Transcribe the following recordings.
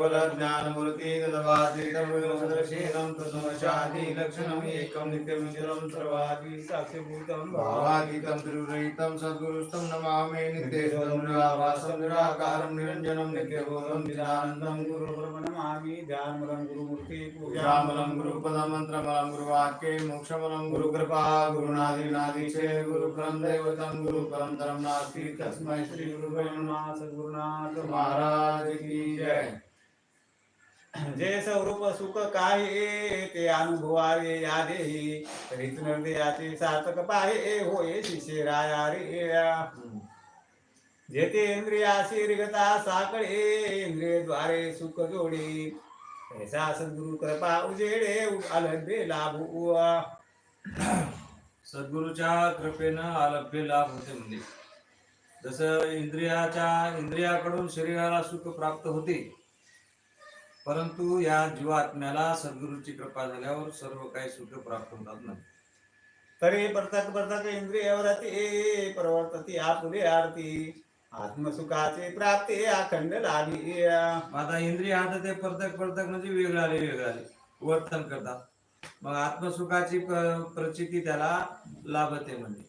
ब्रह्मसुखदं केवल ज्ञानमूर्ति तदवादितमसदृशेनं तद्वशादि लक्षणम् एकं नित्यमिन्द्रं सर्वादि साक्षीभूतं भावातीतं त्रिरहितं सद्गुरुस्तं नमामि। नित्यशोधं निराभासं निराकारं निरञ्जनं नित्यबोधं चिदानन्दं गुरु नमामि। ध्यानमलं गुरुमूर्ति पूजामलं गुरुपदं मन्त्रमलं गुरुवाक्ये मोक्षमलं गुरुकृपा गुरुनादिनादिशे गुरुपरं दैवतं गुरुपरन्तरं नास्ति। तस्मै श्रीगुरुवे नमः। सद्गुरुनाथ महाराज की जय। जे स्वरूप सुख काय ते अनुभवावे या देही तरीच नरदेयाचे सार्थक पाहे होय शिशेराया रे। जेथे इंद्रियाशी रिगता साकडे इंद्रियद्वारे सुख जोडे। ऐसा सद्गुरु कृपा उजेडे अलभ्य लाभू सद्गुरूच्या कृपेनं अलभ्य लाभ होते म्हणजे जसं इंद्रियाच्या इंद्रियाकडून शरीराला सुख प्राप्त होते परंतु या जीवात्म्याला सद्गुरूची कृपा झाल्यावर सर्व काही सुख प्राप्त होतात नाही तरी प्रत्येक प्रत्येक इंद्रियावरती प्रवर्तती आपुले आरती आत्मसुखाचे प्राप्ती अखंड लाभी. आता इंद्रिय आता ते प्रत्येक प्रत्येक म्हणजे वेगळाले वेगळाले वर्तन करतात. मग आत्मसुखाची प्रचिती त्याला लाभते म्हणजे.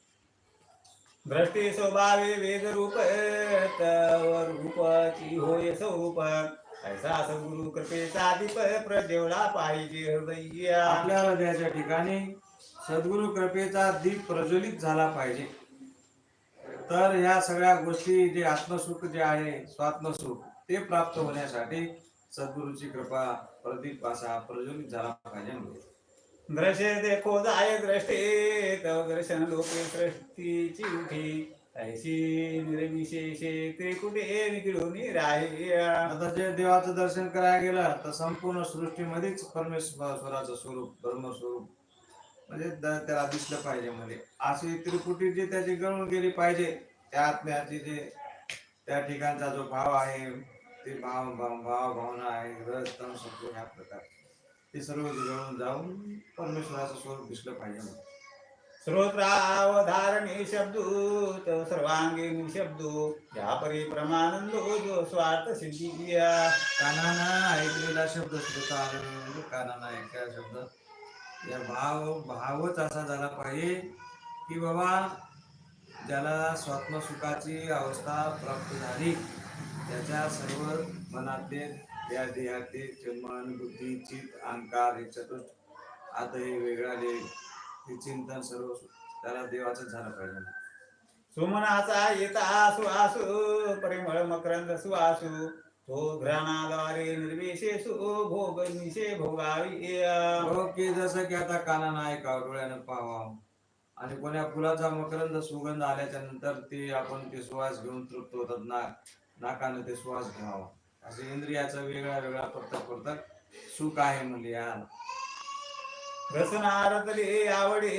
दृष्टी स्वभावे वेद रूप रूपाची होय स्वरूप ऐसा सद्गुरु कृपेचा दीप प्रज्वला पाहिजे हृदय आपल्या हृदयाच्या ठिकाणी सद्गुरु कृपेचा दीप प्रज्वलित झाला पाहिजे. तर ह्या सगळ्या गोष्टी जे आत्मसुख जे आहे स्वात्मसुख ते प्राप्त होण्यासाठी सद्गुरूची कृपा प्रदीप असा प्रज्वलित झाला पाहिजे दृश्य देखो जाय दृष्टे तव दर्शन लोके सृष्टीची उठी. ऐशी निर्विशेषे ते कुठे निघून आता जे देवाचं दर्शन करायला गेलं तर संपूर्ण सृष्टीमध्येच परमेश्वराचं स्वरूप ब्रह्मस्वरूप म्हणजे त्याला दिसलं पाहिजे म्हणजे. अशी त्रिपुटी जी त्याची गळून गेली पाहिजे त्या आत्म्याची जे त्या ठिकाणचा जो भाव आहे ते भाव भाव भाव भावना आहे रस तन ह्या प्रकार ते सर्व गळून जाऊन परमेश्वराचं स्वरूप दिसलं पाहिजे. म्हणजे. श्रोत्रावधारणे शब्दूत तव सर्वांगी निशब्दो या परी प्रमानंदो जो स्वार्थ सिद्धी कानाना ऐकलेला शब्द श्रोता म्हणजे कानानं ऐकलेला शब्द. या भाव भावच असा झाला पाहिजे की बाबा ज्याला स्वात्मसुखाची अवस्था प्राप्त झाली त्याच्या सर्व मनातले या देहातले मन बुद्धी चित अहंकार हे चतुर्थ आता हे वेगळाले हे चिंतन सर्व त्याला देवाचं झालं पाहिजे. सुमनाचा येता सुवासु परिमळ मकरंद सुवासु तो घ्राणाद्वारे निर्विशेषु भोग निशे भोगावी हो की जसं की आता कानानं ऐकावं डोळ्यानं पाहावं. आणि कोण्या फुलाचा मकरंद सुगंध आल्याच्यानंतर ते आपण ते सुवास घेऊन तृप्त होतात ना नाकानं ते सुवास घ्यावा. असे इंद्रियाचा वेगळा वेगळा प्रत्येक प्रत्येक सुख आहे म्हणजे रसनारतले आवडे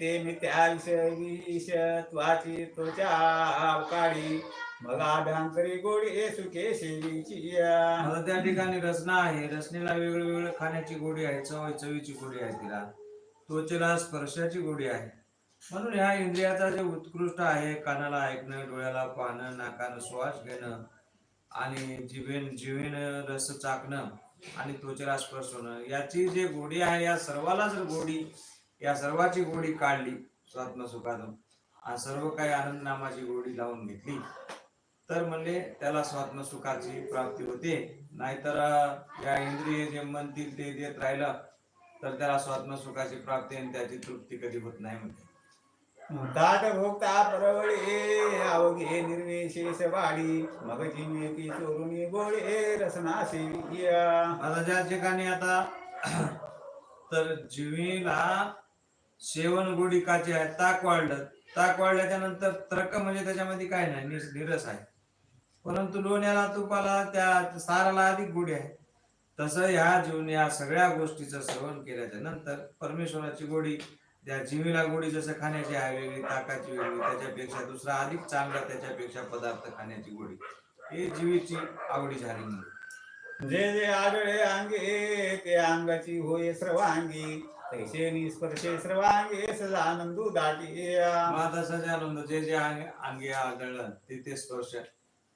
ते मी त्या विष त्वाची त्वचा काळी मग अभ्यंतरी गोडी सुखे सेवीची आता त्या ठिकाणी रचना आहे. रचनेला वेगळं वेगळं खाण्याची गोडी आहे. चव चवीची गोडी आहे तिला. त्वचेला स्पर्शाची गोडी आहे. म्हणून ह्या इंद्रियाचा जे उत्कृष्ट आहे कानाला ऐकणं डोळ्याला पाहणं नाकानं श्वास घेणं आणि जिभेन जिवेन रस चाकणं आणि त्वचेला स्पर्श होणं. याची जे गोडी आहे या सर्वाला जर गोडी या सर्वाची गोडी काढली स्वात्मसुखातून आणि सर्व काही आनंद नामाची गोडी लावून घेतली तर म्हणले त्याला स्वात्मसुखाची प्राप्ती होते. नाहीतर या इंद्रिय जे म्हणतील ते देत राहिलं तर त्याला स्वात्मसुखाची प्राप्ती आणि त्याची तृप्ती कधी होत नाही म्हणते. ताट भोगता परवळे अवघे निर्विशेष वाडी मग जिमेती चोरुनी गोळे रसना सेविया आता ज्या ठिकाणी आता तर जिवीला सेवन गुडिकाचे आहे ताक वाढलं. ताक वाढल्याच्या नंतर तर्क म्हणजे त्याच्यामध्ये काय नाही निस- निरस आहे. परंतु लोण्याला तुपाला त्या साराला अधिक गुढी आहे. तसं ह्या जीवन या सगळ्या गोष्टीचं सेवन केल्याच्यानंतर परमेश्वराची गोडी त्या जीवीला गोडी जसं खाण्याची आहे वेगळी ताकाची वेगळी त्याच्यापेक्षा दुसरा अधिक चांगला त्याच्यापेक्षा पदार्थ खाण्याची गोडी. ही जीवीची आवडी झाली म्हणून जे जे आढळे अंगे ते अंगाची होय सर्वांगी तैसे निस्पर्शे सर्वांगे सदानंदू दाटिया. आता सजानंद जे जे अंग- आढळलं ते ते स्पर्श.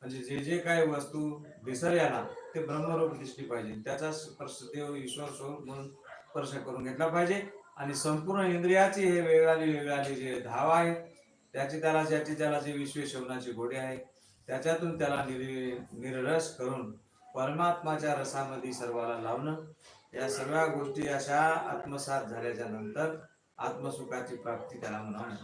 म्हणजे जे जे काही वस्तू दिसल्याला ते ब्रह्मरूप दिसली पाहिजे. त्याचा स्पर्श देव ईश्वर स्वरूप म्हणून स्पर्श करून घेतला पाहिजे. आणि संपूर्ण इंद्रियाची हे वेगळाली वेगळाली जे धाव आहे त्याची त्याला ज्याची त्याला जे विश्व शवनाची गोडी आहे त्याच्यातून त्याला निर निररस करून परमात्माच्या रसामध्ये सर्वाला लावणं या सगळ्या गोष्टी अशा आत्मसात झाल्याच्यानंतर आत्मसुखाची प्राप्ती त्याला म्हणावं.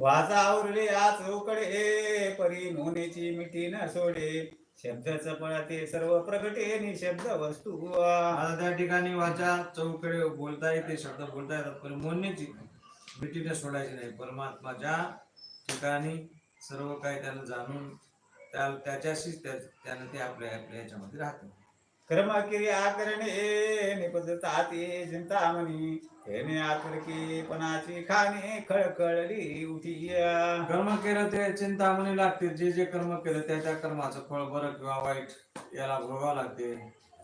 वाचा आवरले आ चौकडे परी मोनेची मिठी न सोडे. शब्द चपळते सर्व प्रगटे निशब्द वस्तू आता त्या ठिकाणी वाचा चौकडे बोलता येते शब्द बोलता येतात पण मोडण्याची भीतीने सोडायची नाही. परमात्माच्या ठिकाणी सर्व काही त्यानं जाणून त्या त्याच्याशीच त्या- त्यानं ते आपल्या आपल्या याच्यामध्ये राहते. कर्म क्रिया करणे निपजता ते चिंतामणी हेने आतुरकी पणाची खाणे खळखळली उठी कर्म केलं ते चिंतामणी लागते. जे जे कर्म केलं त्या त्या कर्माचं फळ बरं किंवा वाईट याला भोगावं लागते.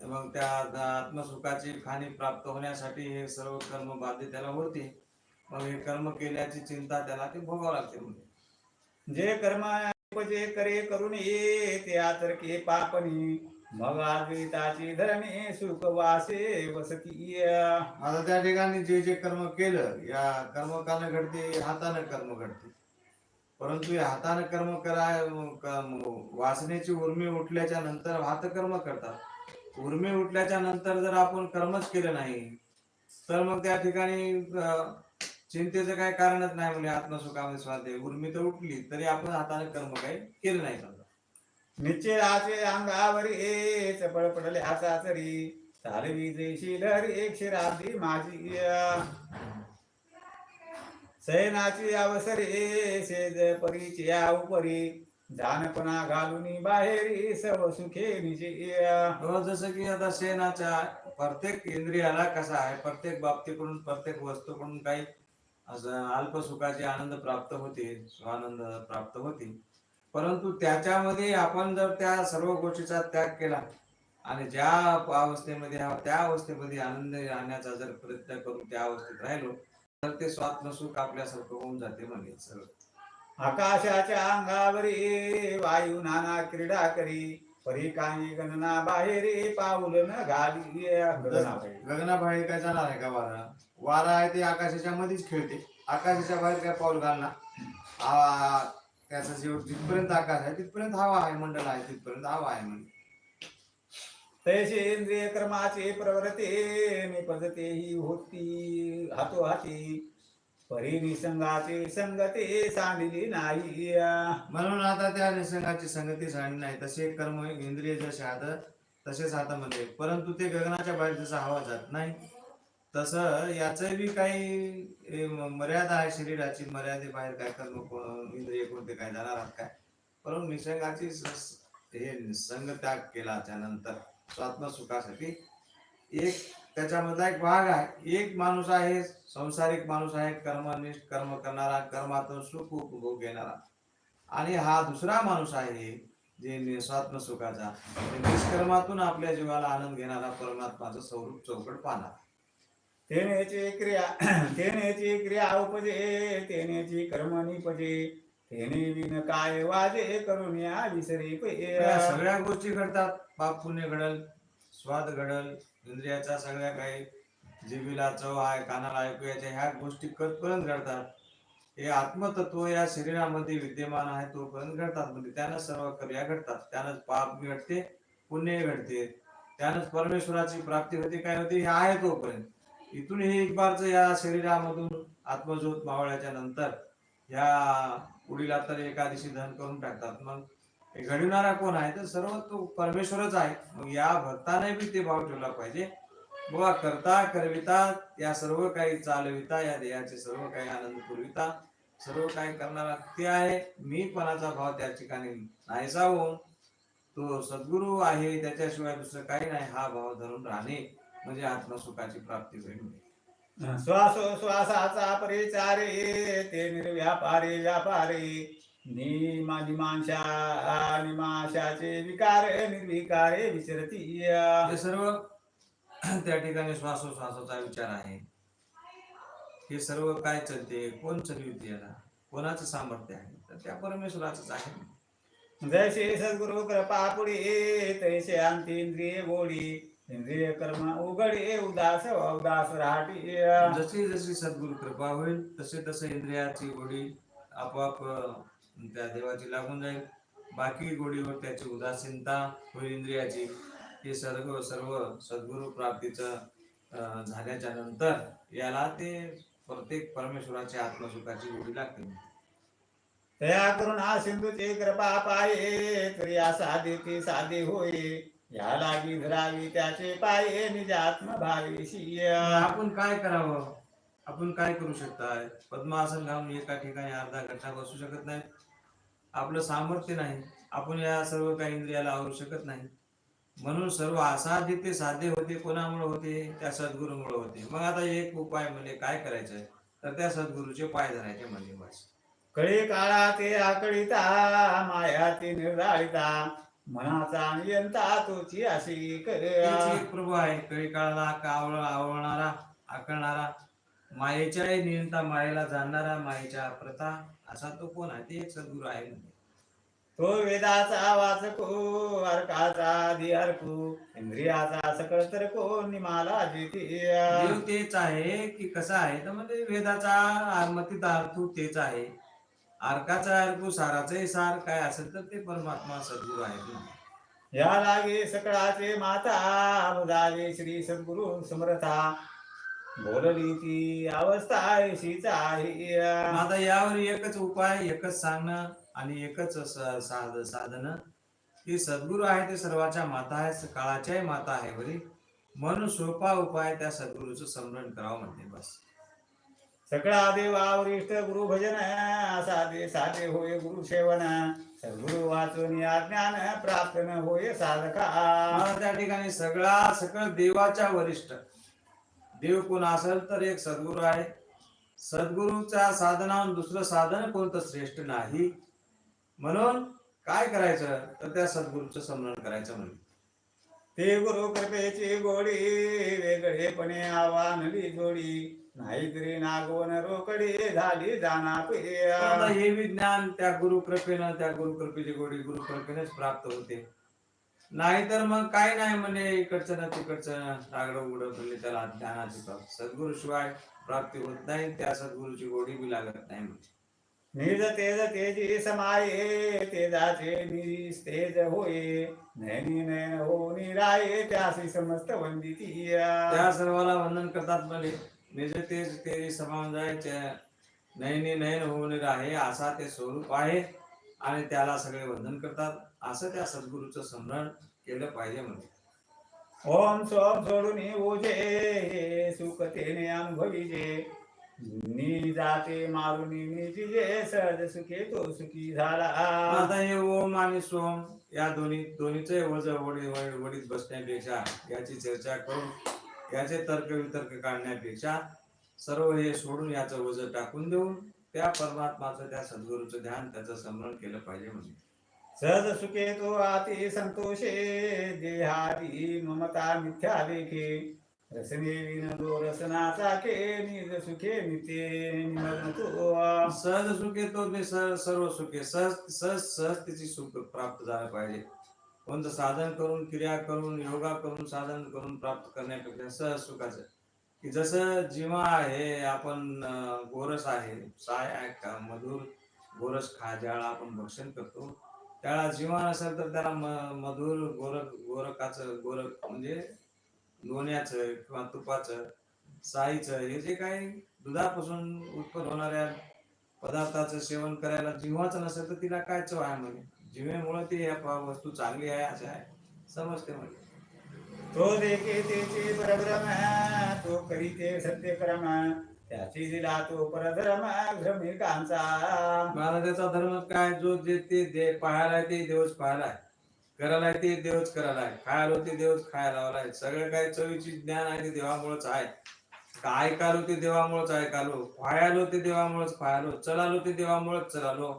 तर मग त्या आत्मसुखाची खाणी प्राप्त होण्यासाठी हे सर्व कर्म बाध्य त्याला होते. मग हे कर्म केल्याची चिंता त्याला ते भोगावं लागते म्हणजे जे कर्म जे करे करून ये ते आतरके पापणी. मग आद्विताची धरणे सुख वासे वसती आता त्या ठिकाणी जे जे कर्म केलं या कर्मकानं घडते हातानं कर्म घडते. परंतु या हातानं कर्म कराय वासनेची उर्मी उठल्याच्या नंतर हात कर्म करतात. उर्मी उठल्याच्या नंतर जर आपण कर्मच केलं नाही तर मग त्या ठिकाणी चिंतेचं काही कारणच नाही. म्हणजे आत्मसुखामध्ये स्वाध्याय उर्मी तर उठली तरी आपण हाताने कर्म काही केलं नाही समजा. निश्चयाचे अंगावरी चपळ पडले हाता तरी चालवी जैशी लहरी एक माझी. सैनाची अवसरे सेज परिचया उपरी. जानपणा घालून बाहेरी सर्व सुखे हो जसं की आता सेनाच्या प्रत्येक इंद्रियाला कसा आहे प्रत्येक बाबतीकडून प्रत्येक वस्तूकडून काही असं अल्प सुखाचे आनंद प्राप्त होते स्वानंद प्राप्त होते. परंतु त्याच्यामध्ये आपण जर त्या सर्व गोष्टीचा त्याग केला आणि ज्या अवस्थेमध्ये त्या अवस्थेमध्ये आनंद आणण्याचा जर प्रयत्न करून त्या अवस्थेत राहिलो तर ते स्वात्मसुख आपल्यासारखं होऊन जाते म्हणजे सगळं आकाशाच्या अंगावरी वायू नाना क्रीडा करी परी काही गणना बाहेरी पाऊल न घाली. गगनाबाई. गगनाबाहेर काय जाणार आहे का वारा? वारा आहे ते आकाशाच्या मध्येच खेळते. आकाशाच्या बाहेर काय पाऊल घालणार? आ- त्याचा जेव जिथपर्यंत आकाश आहे तिथपर्यंत हवा आहे मंडळ आहे तिथपर्यंत हवा आहे म्हणजे तैसे इंद्रिय कर्माचे प्रवृत्ते निपजते ही होती हातोहाती. परी निसंगाचे संगते सांडली नाही. म्हणून आता त्या निसंगाची संगती झाली नाही. तसे कर्म इंद्रिय जसे हात तसेच हातामध्ये परंतु ते गगनाच्या बाहेर जसं हवा जात नाही. तसं याचं बी काही मर्यादा आहे शरीराची मर्यादे बाहेर काय कर नको इंद्रिय कोणते काय जाणार आहात काय? परंतु निसंगाची हे निसंग त्याग केला त्यानंतर स्वात्मसुखासाठी एक त्याच्यामधला एक भाग आहे. एक माणूस आहे संसारिक माणूस आहे कर्मनिष्ठ कर्म करणारा कर्मातून सुख उपभोग घेणारा. आणि हा दुसरा माणूस आहे जे स्वात्मसुखाचा निष्कर्मातून आपल्या जीवाला आनंद घेणारा परमात्माचं स्वरूप चौकट पाहणार. तेनेची क्रिया तेनेची क्रिया उपजे तेनेची कर्म निपजे तेने विन काय वाजे करून या विसरी या सगळ्या गोष्टी घडतात. पाप पुण्य घडल स्वाद घडल इंद्रियाच्या सगळ्या काही जिबीला चव आहे कानाला ऐकू याच्या ह्या गोष्टी कधपर्यंत घडतात. हे आत्मतत्व या शरीरामध्ये विद्यमान आहे तोपर्यंत घडतात. म्हणजे त्यानं सर्व क्रिया घडतात. त्यानंच पाप घडते पुण्य घडते. त्यानंच परमेश्वराची प्राप्ती होते काय होते हे आहे तोपर्यंत. इथून हे एक बारच या शरीरामधून आत्मज्योत मावळ्याच्या नंतर या उडीला तर एकादशी धन करून टाकतात. मग घडवणारा घडविणारा कोण आहे? तर सर्व तो परमेश्वरच आहे. मग या भक्ताने बी ते भाव ठेवला पाहिजे. बाबा करता करविता या सर्व काही चालविता या देहाचे सर्व काही आनंद पुरविता सर्व काही करणारा ते आहे. मी पणाचा भाव त्या ठिकाणी नाहीसा होऊन तो सद्गुरू आहे त्याच्याशिवाय दुसरं काही नाही हा भाव धरून राहणे. म्हणजे आत्मसुखाची प्राप्ती होईल श्वासो श्वासाचा परिचारे ते निर्व्यापारे व्यापारे. निमा निमांशा निमाशाचे विकार निर्विकारे विचरती हे सर्व त्या ठिकाणी श्वासोश्वासाचा विचार आहे. हे सर्व काय चालते? कोण चलविते याला? कोणाचं सामर्थ्य आहे? तर त्या परमेश्वराचंच आहे. जैसे सद्गुरु कृपा पुढे तैसे अंती इंद्रिय इंद्रिय कर्म उघडे उदास उदास राहटी जशी जशी सद्गुरु कृपा होईल तसे तसे इंद्रियाची गोडी आपोआप त्या देवाची लागून जाईल. बाकी गोडीवर त्याची उदासीनता होईल इंद्रियाची. हे सर्व सर्व सद्गुरु प्राप्तीचं झाल्याच्यानंतर याला ते प्रत्येक परमेश्वराच्या आत्मसुखाची गोडी लागते. तया करुणा सिंधूची कृपा पाये तरी साधे ते साधे होय या लागी धरावी त्याचे पाये निज आत्मभावेशी. आपण काय करावं? आपण काय करू शकताय? पद्मासन घालून एका ठिकाणी अर्धा घंटा बसू शकत नाही. आपलं सामर्थ्य नाही. आपण या सर्व काही इंद्रियाला आवरू शकत नाही. म्हणून सर्व असाध्य ते साध्य होते. कोणामुळे होते? त्या सद्गुरूमुळे होते. मग आता एक उपाय म्हणजे काय करायचंय? तर त्या सद्गुरूचे पाय धरायचे म्हणजे बस. कळी काळा ते आकळीता माया ते निर्धारिता. मनाचा नियंता तोची अशी तेच कर. एक प्रभू आहे कळी काळाला कावळ आवळणारा आकळणारा. मायेच्या नियंता मायेला जाणणारा मायेच्या प्रथा असा तो कोण आहे? ते एक सद्गुरू आहे म्हणजे तो वेदाचा वाचको अर्काचा आधी अर्कू इंद्रियाचा सकळ तरको निमाला जिती देव तेच आहे की कसा आहे? तर म्हणजे वेदाचा मतीत अर्थ तेच आहे. अर्काचा अर्थ साराचे सार काय असेल तर ते परमात्मा सद्गुरू आहे या लागे सकळाचे माता बुधावे श्री सद्गुरु समर्था. बोलली ती अवस्था ऐशीच आहे. आता यावर एकच उपाय एकच सांगणं आणि एकच साध साधन. की सद्गुरू आहे ते सर्वाच्या माता आहे काळाच्याही माता आहे बरी. म्हणून सोपा उपाय त्या सद्गुरूचं स्मरण करावं म्हणते बस. सकळा देवा वरिष्ठ गुरु भजन साधे साधे होय गुरु सेवन सद्गुरु वाचून या ज्ञान प्राप्त न होय साधका। मला त्या ठिकाणी सगळा सकळ देवाच्या वरिष्ठ. देव कोण असेल तर एक सद्गुरू आहे. सद्गुरूच्या साधनावर दुसरं साधन कोणतं श्रेष्ठ नाही. म्हणून काय करायचं? तर त्या सद्गुरूचं स्मरण करायचं म्हणजे ते गुरु कृपेची गोडी वेगळेपणे आव्हानली जोडी. नाही तरी नागवण रोकडी झाली जाना पण हे विज्ञान त्या गुरु कृपेनं त्या गुरु कृपेची गोडी गुरु कृपेनेच प्राप्त होते. नाहीतर मग काय नाही म्हणजे इकडचं ना तिकडचं रागडं उघडं बोलले त्याला ज्ञानाची प्राप्ती सद्गुरु शिवाय प्राप्ती होत नाही त्या सद्गुरूची गोडी बी लागत नाही म्हणजे निज तेज तेजी समाये तेजाचे निज तेज होये. नैनी नयन हो निराये त्यासी समस्त वंदिती त्या सर्वाला वंदन करतात म्हणे. निज तेज ते समान जायचे नयनी नयन होऊन आहे असा ते स्वरूप आहे आणि त्याला सगळे वंदन करतात. असं त्या सद्गुरूचं स्मरण केलं पाहिजे म्हणजे ओम सोम सोडून ओझे सुख तेने अनुभवीजे. नी जाते मारून निजीजे सहज सुखे तो सुखी झाला. आता हे ओम आणि सोम या दोन्ही दोन्हीचे वज वडी वडी- वडीत बसण्यापेक्षा याची चर्चा करून याचे तर्क वितर्क काढण्यापेक्षा सर्व हे सोडून याचं वज टाकून देऊन त्या परमात्माचं त्या सद्गुरूचं ध्यान त्याचं स्मरण केलं पाहिजे म्हणजे सहज सुखे तो आती संतोषे देहारी ममता मिथ्या लेखे. रसने विनदो रसनाचा के निज सुखे नित्य निमग्न तो सहज सुखे तो सर्व सुखे सहज सहज सहज तिची सुख प्राप्त झालं पाहिजे. कोणतं साधन करून क्रिया करून योगा करून साधन करून प्राप्त करण्यापेक्षा सहज सुखाचं की जसं जीवा आहे आपण गोरस आहे साय आहे का मधुर गोरस खा ज्याला आपण भक्षण करतो त्याला जीवा नसेल तर त्याला मधुर गोरख गोरखाचं गोरख म्हणजे लोण्याचं किंवा तुपाचं साईचं हे जे काही दुधापासून उत्पन्न होणाऱ्या पदार्थाचं सेवन करायला जिव्हाच नसेल तर तिला काय चव आहे म्हणे? जीवेमुळे ती या वस्तू चांगली आहे असं आहे. समजते म्हणजे. तो देखे तेचे परब्रह्म तो करीते सत्यक्रम. त्याची दिला तो परधर्म भ्रमिकांचा महाराजाचा धर्म काय? जो जे ते दे पाहायला ते देवच पाहायला आहे. करायला ते देवच करायला आहे. खायला ते देवच खायला लावलाय सगळं काही चवीची ज्ञान आहे ते देवामुळेच आहे. काय ऐकालो ते देवामुळेच ऐकालो पाहायलो ते देवामुळेच पाहायलो. चलालो ते देवामुळेच चलालो.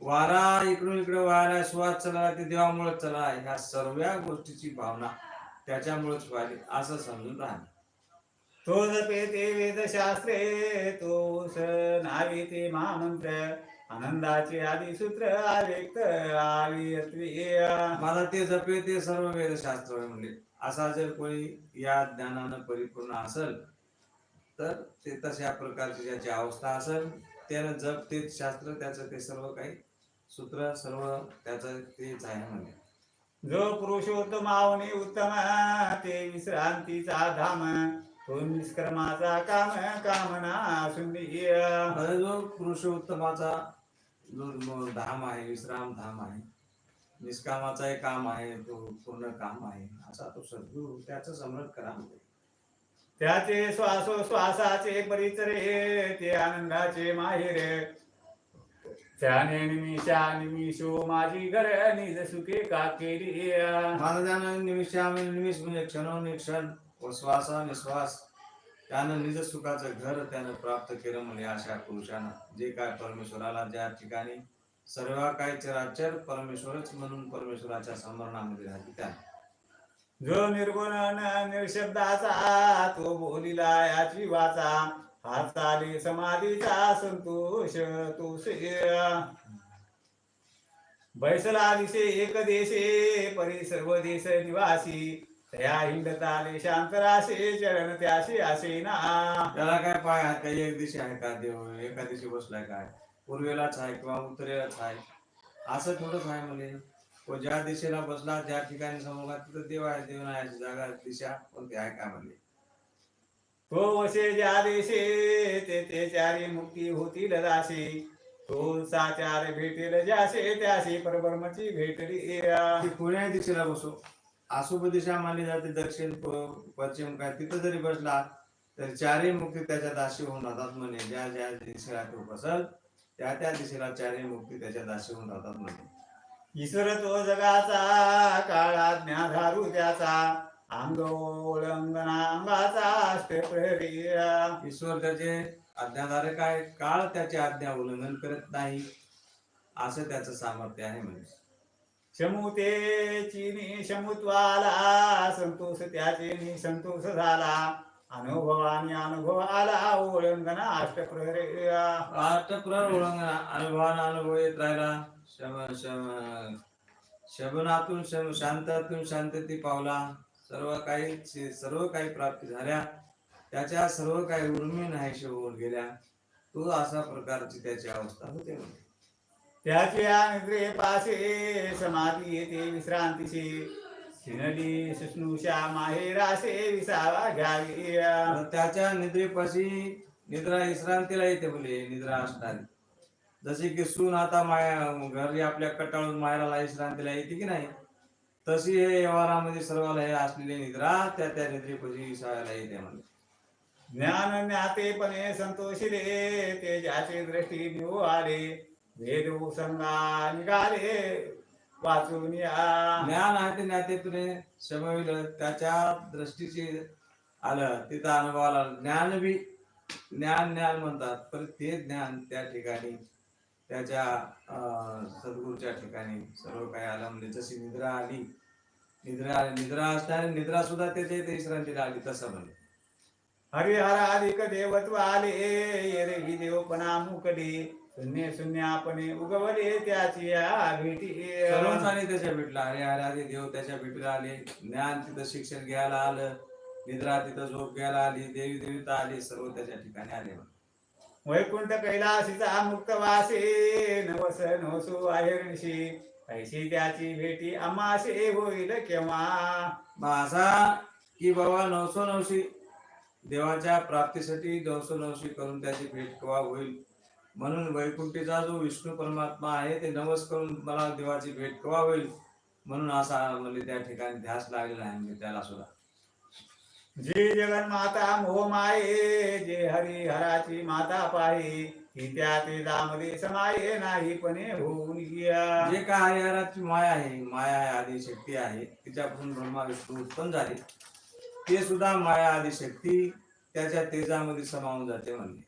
वारा इकडून इकडे वारा श्वास चला ते देवामुळेच चला ह्या सर्व गोष्टीची भावना त्याच्यामुळेच पाहिली असं समजून राहा तो जपे ते वेदशास्त्रे तो स नावे ते महामंत्र आनंदाचे आदिसूत्र आव्यक्त आवियत्वे. मला ते जपे ते सर्व वेदशास्त्र म्हणले असा जर कोणी या ज्ञानानं परिपूर्ण असेल तर ते तशा प्रकारची ज्याची अवस्था असेल. त्यानं जप ते शास्त्र त्याचं ते सर्व काही सूत्र सर्व त्याचं तेच आहे म्हणजे जो पुरुषोत्तमावने उत्तम ते विश्रांतीचा धाम तो निष्कर्माचा काम कामना सुंदीय. जो पुरुषोत्तमाचा जो म- धाम आहे विश्राम धाम आहे निष्कामाचा एक काम आहे तो पूर्ण काम आहे असा तो सद्गुरु त्याचं समरण करा म्हणजे त्याचे श्वासोश्वासाचे परिचरे ते आनंदाचे माहेर. त्याने निमिषा निमिषो माझी घर निज सुखे का केली? महाराजांना निमिषामे निमिष म्हणजे क्षणोनिक्षण व श्वासानिश्वास त्यानं निज सुखाचं घर त्यानं प्राप्त केलं म्हणजे अशा पुरुषानं. जे काय परमेश्वराला ज्या ठिकाणी सर्व काही चराचर परमेश्वरच म्हणून परमेश्वराच्या स्मरणामध्ये राहते त्या जो निर्गुण निर्शब्दाचा तो बोलिला याची वाचा. हा चाले समाधीचा संतोष तो बैसला दिसे एक देशे परी सर्व देश निवासी. तया हिंडताले शांतराशे चरण त्याशी असे ना. त्याला काय पाय काही एक दिवशी आहे का देव? एका दिवशी बसलाय काय? पूर्वेलाच आहे किंवा उत्तरेलाच आहे? असं थोडंच आहे म्हणजे तो ज्या दिशेला बसला ज्या ठिकाणी समोर तिथं देव आहे देव नाही जागा दिशा कोणती आहे का म्हणजे तो वसे ज्या देशे ते ते चारी मुक्ती होतील दासे तो साचार भेटेल ज्यासे त्याशी परब्रह्मची भेटली. ती पुण्या दिशेला बसो. अशुभ दिशा मानली जाते दक्षिण पश्चिम काय तिथं जरी बसला तर चारही मुक्ती त्याच्या दाशी होऊन राहतात म्हणे. ज्या ज्या दिशेला तो बसल त्या त्या दिशेला चारही मुक्ती त्याच्या दाशी होऊन राहतात म्हणे. ईश्वर तो जगाचा काळा ज्ञाधारू त्याचा. अंग ओळंगना अंगाचा ईश्वर त्याचे आज्ञाधारक आहे काळ त्याचे आज्ञा उल्लंघन करत नाही. असं त्याचं सामर्थ्य आहे म्हणजे शमुते चिनी शमुत्वाला संतोष त्याचे नि संतोष झाला. अनुभवानी अनुभव आला ओळंगना अष्टप्रहरी अष्टप्रहर ओळंघना अनुभवानं अनुभव येत राहिला. शम शम शबनातून शम शांतातून शांतती पावला. सर्व काही सर्व काही प्राप्ती झाल्या. त्याच्या सर्व काही उर्मी नाहीशे होऊन गेल्या. तो अशा प्रकारची त्याची अवस्था होते. त्याच्या निद्रे पासे समाधी येते विश्रांतीशी. शिनली सुष्णुषा माहेरासे विसावा घ्यावी. त्याच्या निद्रेपाशी निद्रा विश्रांतीला येते बोले. निद्रा असणारी. जशी की सून आता माया घरी आपल्या कटाळून मायराला विश्रांतीला येते की नाही तशी हे व्यवहारामध्ये सर्वाला हे असलेली निद्रा त्या त्या निद्रेपाशी विसाव्याला येते म्हणजे ज्ञान ज्ञातेपणे संतोषिले ते ज्याचे दृष्टी निवो आले वेद संगा निघाले वाचून या ज्ञान आहे ते ज्ञातेपणे समविलं त्याच्या दृष्टीची आलं तिथं अनुभवाला. ज्ञान बी ज्ञान ज्ञान म्हणतात पण ते ज्ञान त्या ठिकाणी त्याच्या सद्गुरूच्या ठिकाणी सर्व काही आलं म्हणजे जशी निद्रा आली निद्रा निद्रा असणारी निद्रा सुद्धा त्याच्या इथे विश्रांतीला आली तसं म्हणजे हरिहराधिक देवत्व आले येरही देवपणा मुकली शून्य शून्यापणे उगवले त्याची या भेटी सर्वच आले त्याच्या भेटला अरे अरे देव त्याच्या भेटीला आले ज्ञान तिथं शिक्षण घ्यायला आलं निद्रा तिथं झोप घ्यायला आली देवी देवता आली सर्व त्याच्या ठिकाणी आले वैकुंठ कैलासीचा मुक्त वासे नवस नवसो आहेरणशी ऐशी त्याची भेटी आमाशे होईल केव्हा? मग असा की बाबा नवसो नवशी देवाच्या प्राप्तीसाठी नवसो नवशी करून त्याची भेट केव्हा होईल? म्हणून वैकुंठीचा जो विष्णू परमात्मा आहे ते नवस करून मला देवाची भेट केव्हा होईल? म्हणून असा म्हणजे त्या ठिकाणी ध्यास लागलेला आहे म्हणजे त्याला सुद्धा. जे जगन्माता मोह माये जे हरी हराची माता पाहे ती त्या तेजामध्ये समाये नाही पणे होऊन गिया. जे काय हरिहराची माया आहे माया आदी शक्ती आहे तिच्यापासून ब्रह्मा विष्णू उत्पन्न झाले. ते सुद्धा माया आदी शक्ती त्याच्या तेजामध्ये समावून जाते म्हणले.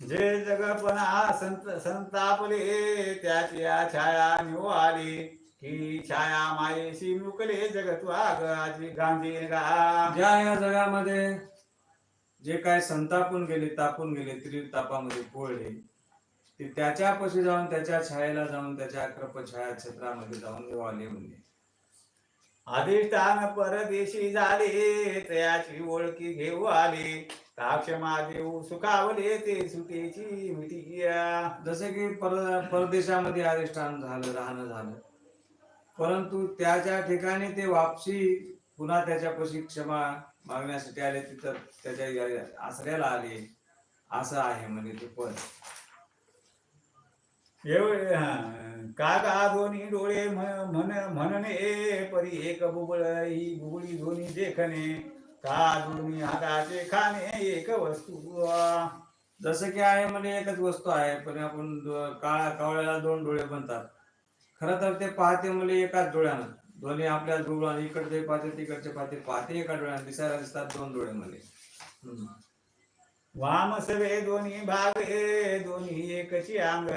जे जगपणा संत संतापले त्याची छाया निवाली. की छाया मायेशी मुकले जगत वागाची गांधी गा. ज्या या जगामध्ये जे काय संतापून गेले तापून गेले त्रितापामध्ये पोळले ते त्याच्यापाशी जाऊन त्याच्या छायेला जाऊन त्याच्या कृप छाया क्षेत्रामध्ये जाऊन निवाले म्हणले. अधिष्ठान परदेशी झाले तयाची ओळखी घेऊ आले. ताक्षमा देऊ सुखावले ते सुटेची मिटिया. जसे की पर परदेशामध्ये अधिष्ठान झालं राहणं झालं. परंतु त्याच्या ठिकाणी ते वापसी पुन्हा त्याच्यापाशी क्षमा मागण्यासाठी आले तिथं त्याच्या आसऱ्याला आले. असं आहे म्हणे ते पण. एवढे आ दोन्ही डोळे म्हण म्हणणे ए परी एक बुबळ ही बुबळी दोन्ही देखणे. का दोन्ही हाताचे खाणे एक वस्तू जसं की आहे म्हणजे एकच वस्तू आहे पण आपण काळा कावळ्याला दोन डोळे बनतात खरं तर ते पाहते म्हणजे एकाच डोळ्यानं. दोन्ही आपल्या डोळ्यानं इकडचे पाहते तिकडचे पाहते पाहते एका डोळ्यानं. दिसायला दिसतात दोन डोळे हम्म. वाम सवे दोन्ही भाग हे दोन्ही एकची अंग.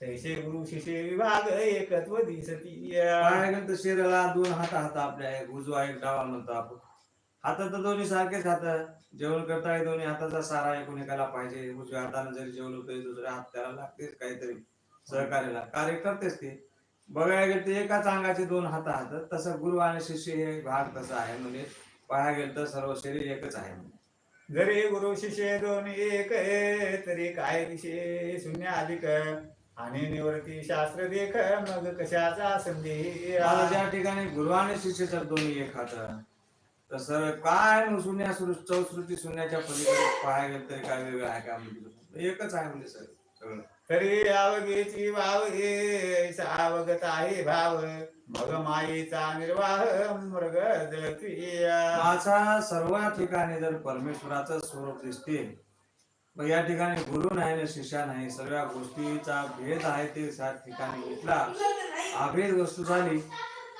तैसे गुरु शिष्य विभाग एकत्व दिसती. तर शरीराला दोन हात हात आपल्या. एक उजवा एक डावा म्हणतो आपण. हात तर दोन्ही सारखेच हात. जेवण करता दोन्ही हाताचा सारा एकूण एकाला पाहिजे. उजव्या हाताने जरी जेवलं तरी दुसऱ्या हात त्याला लागतेच काहीतरी. सहकार्याला. कार्य करतेच ते. बघायला गेलं तर एकाच अंगाचे दोन हात हात तसं गुरु आणि शिष्य हे भाग तसा आहे म्हणजे पाहायला गेलं तर सर्व शरीर एकच आहे जरी गुरु शिष्य दोन्ही एक तरी काय दिशे शून्य अधिक आणि निवृत्ती शास्त्र देख मग कशाचा आता ज्या ठिकाणी गुरु आणि शिष्य जर दोन्ही एक हात तसं काय मग शून्या सुरू चौश्रुती शून्याच्या पलीकडे पाहायला गेलं तरी काय वेगळं आहे का म्हणजे? एकच आहे म्हणजे सर सगळं. तरी अवघेची वाव हे सावगत आहे भाव. मग माईचा निर्वाह मृग माझा सर्व ठिकाणी जर परमेश्वराचं स्वरूप दिसते मग या ठिकाणी गुरु नाही ना शिष्या नाही सर्व गोष्टीचा भेद आहे ते सात ठिकाणी घेतला. अभेद वस्तू झाली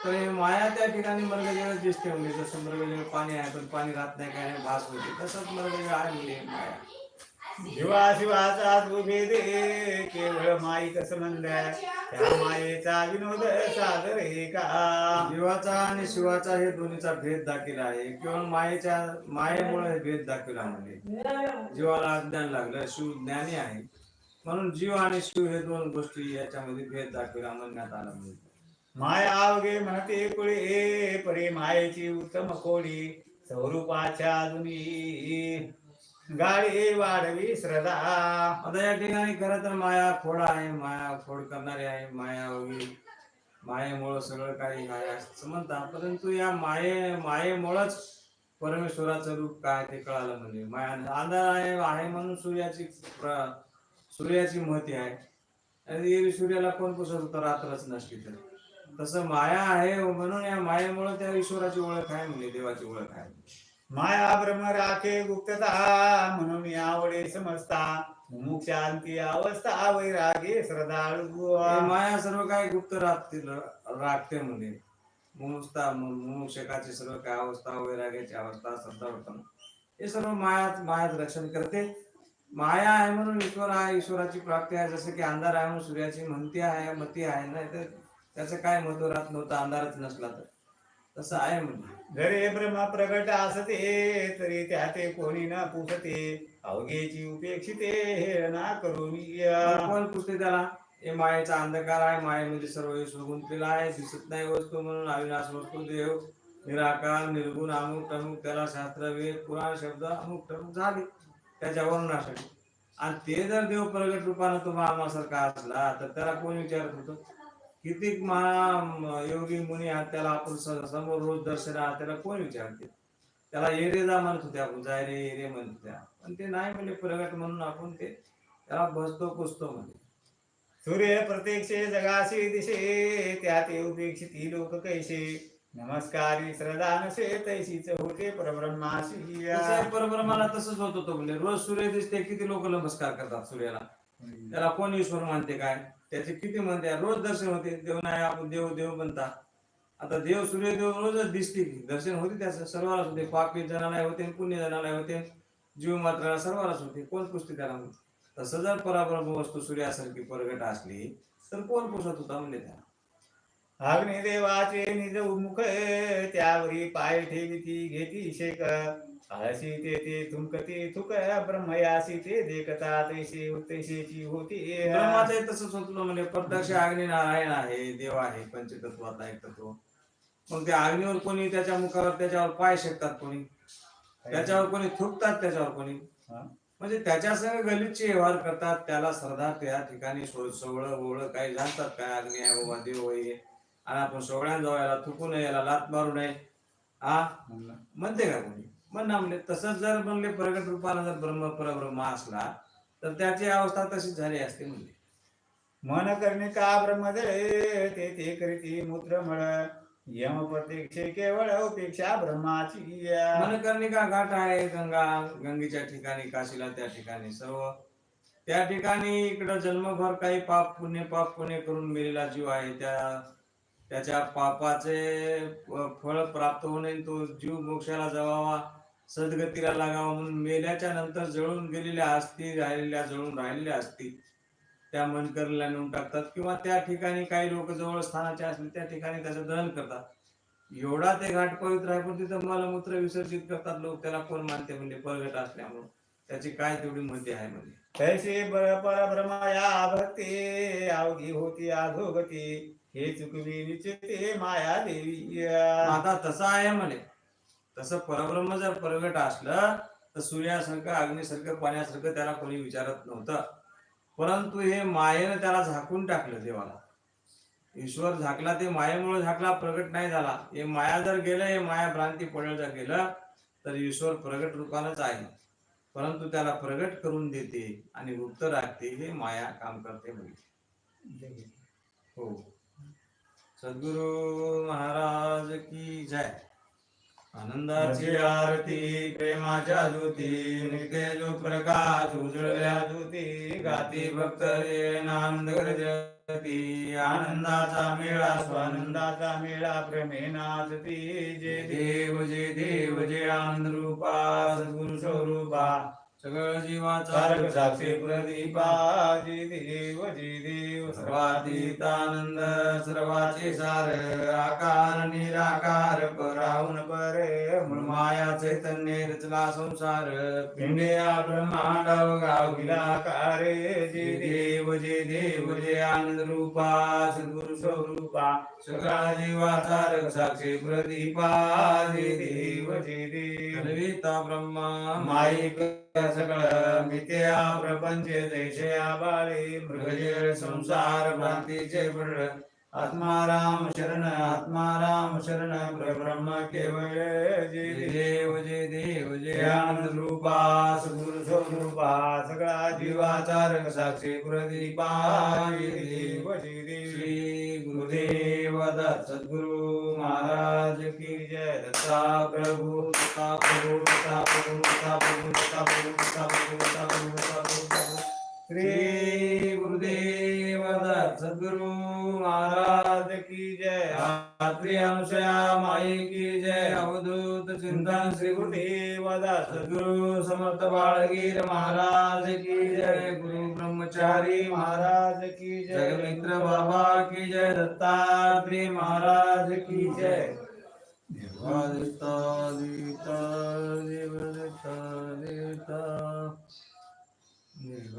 तर माया त्या ठिकाणी मृगजळ दिसते. म्हणजे जसं मृगजळ पाणी आहे पण पाणी राहत नाही काय नाही भास होते. तसंच मृगजळ आहे म्हणजे माया. जीवा शिवाचा दुभेदे केवळ माईक संबंध त्या मायेचा विनोद सादर का जीवाचा आणि शिवाचा हे दोन्हीचा भेद दाखवला आहे. किंवा मायेच्या मायेमुळे भेद दाखवला म्हणजे जीवाला अज्ञान लागलं शिव ज्ञानी आहे. म्हणून जीव आणि शिव हे दोन गोष्टी याच्यामध्ये भेद दाखवला म्हणण्यात आला म्हणजे माया अवघे म्हणते कुळे परे मायेची उत्तम कोडी स्वरूपाच्या दुनी गाडी वाढवी श्रद्धा. आता या ठिकाणी खरं तर माया खोड आहे माया खोड करणारी आहे माया वगैरे मायेमुळं सगळं काही माया असं म्हणतात परंतु या माये मायेमुळंच परमेश्वराचं रूप काय ते कळालं म्हणजे. माया अंधार आहे आहे म्हणून सूर्याची सूर्याची महती आहे. आणि सूर्याला कोण पुसत होतं? रात्रच नसली तर. तसं माया आहे म्हणून या मायेमुळं त्या ईश्वराची ओळख आहे म्हणजे देवाची ओळख आहे. माया ब्रह्म राखे गुप्तता म्हणून आवडे समजता शांती अवस्था वैरागे श्रद्धाळू माया सर्व काय गुप्त राखतील राखते म्हणजे मुमुक्ता मुमुक्षकाची सर्व काय अवस्था वैराग्याची अवस्था श्रद्धा वर्तन. हे सर्व माया मायाच रक्षण करते. माया आहे म्हणून ईश्वर आहे ईश्वराची प्राप्ती आहे. जसं की अंधार आहे म्हणून सूर्याची म्हणती आहे मती आहे. ना तर त्याचं काय महत्त्व राहत नव्हतं अंधारच नसला तर. तसं आहे म्हणजे जरे ब्रह्मा प्रगट असते तरी त्या ते कोणी ना पुसते अवघेची उपेक्षिते हे ना करून कोण पुसते त्याला? हे मायेचा अंधकार आहे मायेमध्ये म्हणजे सर्व यश गुंतलेला आहे दिसत नाही वस्तू म्हणून अविनाश वस्तू देव. निराकार निर्गुण अमुक टमुक त्याला शास्त्र वेद पुराण शब्द अमुक टमुक झाले त्याच्या वर्णनासाठी आणि ते जर देव प्रगट रूपानं तो मामासारखा असला तर त्याला कोण विचारत होतं? कितीक महा योगी मुनी आहेत त्याला आपण समोर रोज दर्शन आहे त्याला कोण विचारते? त्याला ये रे जा म्हणत होते आपण जाय रे ये रे म्हणत होत्या पण ते नाही म्हणजे प्रगट म्हणून आपण ते त्याला बसतो पुसतो म्हणजे सूर्य प्रत्यक्षे जगाशी दिशे त्या ते उपेक्षिती लोक कैसे? नमस्कारी श्रद्धा नसे तैशीच होते परब्रह्माशी परब्रह्माला तसंच होत होतं म्हणजे रोज सूर्य दिसते किती लोक नमस्कार करतात सूर्याला? त्याला कोण ईश्वर मानते काय? त्याचे किती म्हणते? रोज दर्शन होते. देव नाही आपण देव देव बनता आता देव सूर्यदेव रोजच दिसते दर्शन होते त्याचं सर्वांनाच होते. पापी जनाला होते पुण्य जनाला होते जीव मात्र सर्वांनाच होते. कोण पुष्टी त्याला तसं जर पराब्रह्म वस्तू सूर्यासारखी परगट असली तर कोण पुसत होता म्हणजे त्या अग्निदेवाचे निज उमुख त्यावरी पाय ठेवी ती घेती शेक. आळशी ते ते थुंकते थुक ब्रह्मयासी ते देखता तैसे तैसेची होती ब्रह्माचं तसंच होतं म्हणजे प्रत्यक्ष अग्नी नारायण आहे देव आहे पंचतत्वाचा एक तत्व. मग त्या अग्नीवर कोणी त्याच्या मुखावर त्याच्यावर पाय शेकतात कोणी? त्याच्यावर कोणी थुकतात त्याच्यावर कोणी. म्हणजे त्याच्या संग गलितचे व्यवहार करतात त्याला श्रद्धा त्या ठिकाणी सो- सोहळं ओवळं काही जाणतात काय? अग्नी आहे बाबा देव आहे आणि आपण सोहळ्यात जाऊ याला थुकू नये याला लात मारू नये. हा? म्हणते का कोणी? म्हणणं म्हणले तसंच जर म्हणले प्रगट रूपानं जर ब्रह्म परब्रह्म असला तर त्याची अवस्था तशीच झाली असते म्हणजे मन करणे का ब्रह्मदळे ते ते करीती मूत्र मळ यम प्रत्यक्षे केवळ उपेक्षा ब्रह्माची मनकर्णिका घाट आहे? गंगा गंगेच्या ठिकाणी काशीला त्या ठिकाणी सर्व. त्या ठिकाणी इकडं जन्मभर काही पाप पुण्य पाप पुण्य करून मेलेला जीव आहे. त्या त्याच्या पापाचे फळ प्राप्त होणे तो जीव मोक्षाला जावावा. सद्गतीला लागावा म्हणून मेल्याच्या नंतर जळून गेलेल्या अस्थी राहिलेल्या जळून राहिलेल्या असती. त्या मनकरला नेऊन टाकतात किंवा त्या ठिकाणी काही लोक जवळ स्थानाचे असले त्या ठिकाणी त्याचं दहन करतात. एवढा ते घाट पवित्र आहे पण तिथं मलमूत्र विसर्जित करतात लोक त्याला कोण मानते म्हणजे परगट असल्यामुळं. त्याची काय तेवढी मध्ये आहे म्हणजे. तैसे बर परब्रह्मया भक्ती अवघी होती अधोगती हे चुकवी निश्चिते माया देवी आता तसं आहे म्हणे. तसं परब्रह्म जर परगट असलं तर सूर्यासारखं अग्नीसारखं पाण्यासारखं त्याला कोणी विचारत नव्हतं. परंतु हे मायेनं त्याला झाकून टाकलं देवाला. ईश्वर झाकला ते मायेमुळे झाकला प्रगट नाही झाला. हे माया जर गेलं हे माया भ्रांती पडलं जर गेलं तर ईश्वर प्रगट रूपानंच आहे. परंतु त्याला प्रगट करून देते आणि गुप्त राखते हे माया काम करते म्हणजे हो. सद्गुरु महाराज की जय. आनंदाची आरती प्रेमाच्या ज्योती नित्य जो प्रकाश उजळल्या ज्योती गाती भक्त आनंद गरजती आनंदाचा मेळा स्वानंदाचा मेळा प्रेमेनाचती जे देव जे देव जे आनंद रूपा सद्गुरु स्वरूपा. सगळं जीवाचा साक्षी प्रदीपा जे देव जे देव सर्वातीत आनंद सर्वाचे सार आकार निराकार पराहुन परे माया चैतन्य रचला संसार. पिंडिया ब्रह्मांड गाविला कारे जे देव जे देव जे आनंद रूपा सद्गुरु स्वरूपा सगळा जीवाचा साक्षी प्रदीपा जे देव जे देव. ब्रह्मा माईक सकळ मिथ्या प्रपंचे देशे आबाळी मृगजे संसार भ्रांतीचे पड आत्माराम शरण आत्माराम शरण ब्रह्म केवळ जय देव जय देव जय आनंद रूपा सद्गुरु स्वरूपा सगळा जीवाचा रंग साक्षी प्रदीपा देव जय देव. श्री गुरुदेव दत्त सद्गुरु महाराज की जय. दत्ता प्रभु दत्ता प्रभु दत्ता प्रभु दत्ता प्रभु दत्ता प्रभु दत्ता प्रभु दत्ता श्री गुरुदेव सद्गुरु महाराज की जय। रात्री अनुसया माई की जय। अवधूत चिंतन श्री गुरुदेव सद्गुरु समर्थ बाळगीर महाराज की जय। गुरु ब्रह्मचारी महाराज की जय। मित्र बाबा की जय। दत्तात्री महाराज की जय। देवादिता देवता देवता। it's